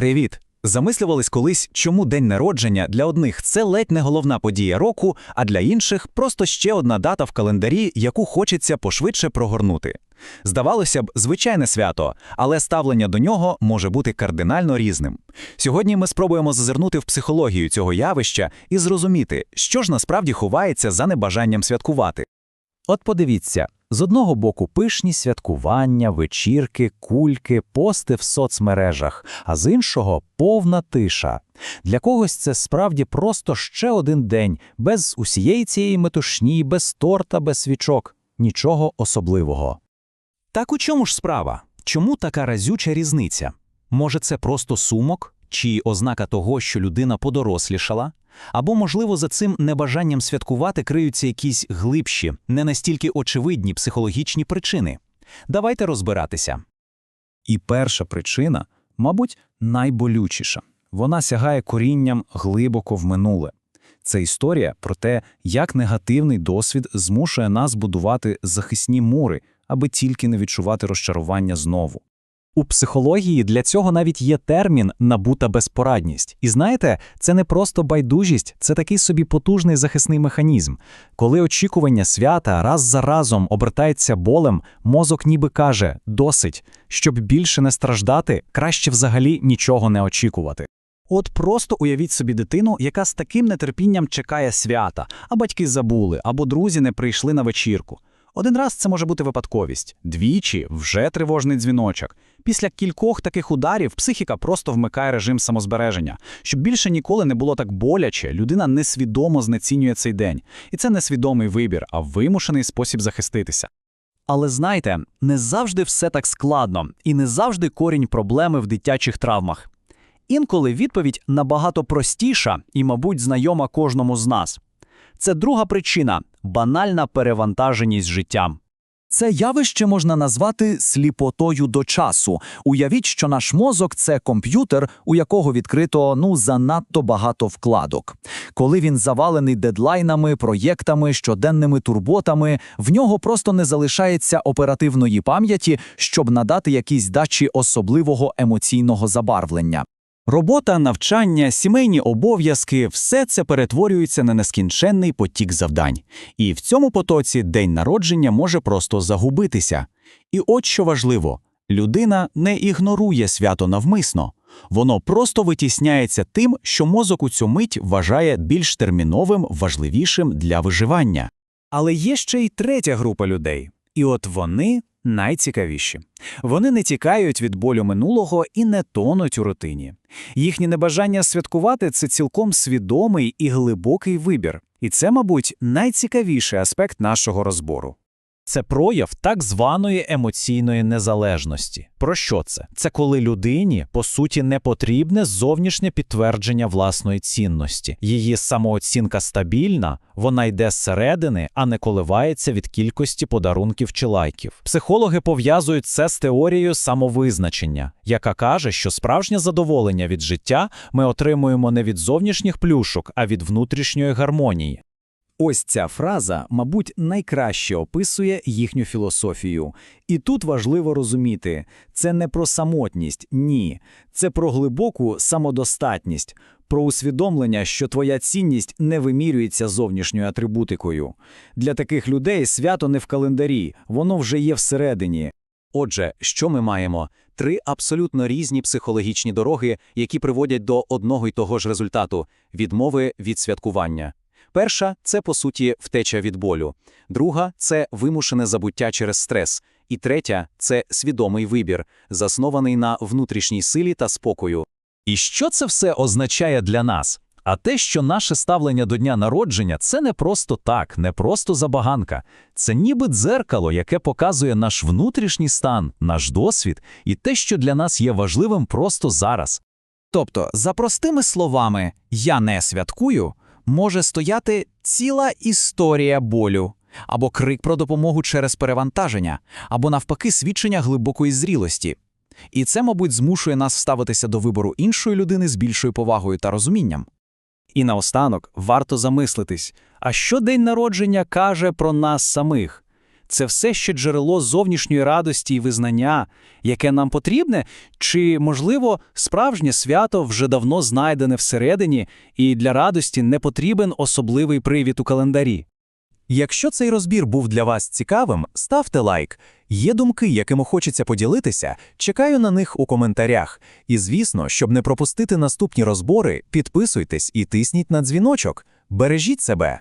Привіт! Замислювались колись, чому день народження для одних це ледь не головна подія року, а для інших просто ще одна дата в календарі, яку хочеться пошвидше прогорнути. Здавалося б, звичайне свято, але ставлення до нього може бути кардинально різним. Сьогодні ми спробуємо зазирнути в психологію цього явища і зрозуміти, що ж насправді ховається за небажанням святкувати. От подивіться, з одного боку пишні святкування, вечірки, кульки, пости в соцмережах, а з іншого повна тиша. Для когось це справді просто ще один день, без усієї цієї метушні, без торта, без свічок, нічого особливого. Так у чому ж справа? Чому така разюча різниця? Може, це просто сумок чи ознака того, що людина подорослішала? Або, можливо, за цим небажанням святкувати криються якісь глибші, не настільки очевидні психологічні причини. Давайте розбиратися. І перша причина, мабуть, найболючіша. Вона сягає корінням глибоко в минуле. Це історія про те, як негативний досвід змушує нас будувати захисні мури, аби тільки не відчувати розчарування знову. У психології для цього навіть є термін набута безпорадність. І знаєте, це не просто байдужість, це такий собі потужний захисний механізм. Коли очікування свята раз за разом обертається болем, мозок ніби каже досить, щоб більше не страждати, краще взагалі нічого не очікувати. От просто уявіть собі дитину, яка з таким нетерпінням чекає свята, а батьки забули, або друзі не прийшли на вечірку. Один раз це може бути випадковість, двічі вже тривожний дзвіночок. Після кількох таких ударів психіка просто вмикає режим самозбереження. Щоб більше ніколи не було так боляче, людина несвідомо знецінює цей день. І це не свідомий вибір, а вимушений спосіб захиститися. Але знайте, не завжди все так складно, і не завжди корінь проблеми в дитячих травмах. Інколи відповідь набагато простіша і, мабуть, знайома кожному з нас. Це друга причина банальна перевантаженість життям. Це явище можна назвати сліпотою до часу. Уявіть, що наш мозок це комп'ютер, у якого відкрито ну занадто багато вкладок. Коли він завалений дедлайнами, проєктами, щоденними турботами, в нього просто не залишається оперативної пам'яті, щоб надати якісь дачі особливого емоційного забарвлення. Робота, навчання, сімейні обов'язки все це перетворюється на нескінченний потік завдань. І в цьому потоці день народження може просто загубитися. І от що важливо, людина не ігнорує свято навмисно, воно просто витісняється тим, що мозок у цю мить вважає більш терміновим, важливішим для виживання. Але є ще й третя група людей, і от вони найцікавіші. Вони не тікають від болю минулого і не тонуть у рутині. Їхнє небажання святкувати це цілком свідомий і глибокий вибір. І це, мабуть, найцікавіший аспект нашого розбору. Це прояв так званої емоційної незалежності. Про що це? Це коли людині, по суті, не потрібне зовнішнє підтвердження власної цінності. Її самооцінка стабільна, вона йде зсередини, а не коливається від кількості подарунків чи лайків. Психологи пов'язують це з теорією самовизначення, яка каже, що справжнє задоволення від життя ми отримуємо не від зовнішніх плюшок, а від внутрішньої гармонії. Ось ця фраза, мабуть, найкраще описує їхню філософію. І тут важливо розуміти, це не про самотність, ні, це про глибоку самодостатність, про усвідомлення, що твоя цінність не вимірюється зовнішньою атрибутикою. Для таких людей свято не в календарі, воно вже є всередині. Отже, що ми маємо? Три абсолютно різні психологічні дороги, які приводять до одного й того ж результату відмови від святкування. Перша це по суті втеча від болю, друга це вимушене забуття через стрес, і третя це свідомий вибір, заснований на внутрішній силі та спокою. І що це все означає для нас? А те, що наше ставлення до дня народження це не просто так, не просто забаганка, це ніби дзеркало, яке показує наш внутрішній стан, наш досвід і те, що для нас є важливим просто зараз. Тобто, за простими словами, я не святкую може стояти ціла історія болю, або крик про допомогу через перевантаження, або навпаки свідчення глибокої зрілості. І це, мабуть, змушує нас ставитися до вибору іншої людини з більшою повагою та розумінням. І наостанок варто замислитись, а що день народження каже про нас самих? Це все ще джерело зовнішньої радості і визнання, яке нам потрібне, чи, можливо, справжнє свято вже давно знайдене всередині, і для радості не потрібен особливий привід у календарі. Якщо цей розбір був для вас цікавим, ставте лайк. Є думки, якими хочеться поділитися, чекаю на них у коментарях. І звісно, щоб не пропустити наступні розбори, підписуйтесь і тисніть на дзвіночок. Бережіть себе!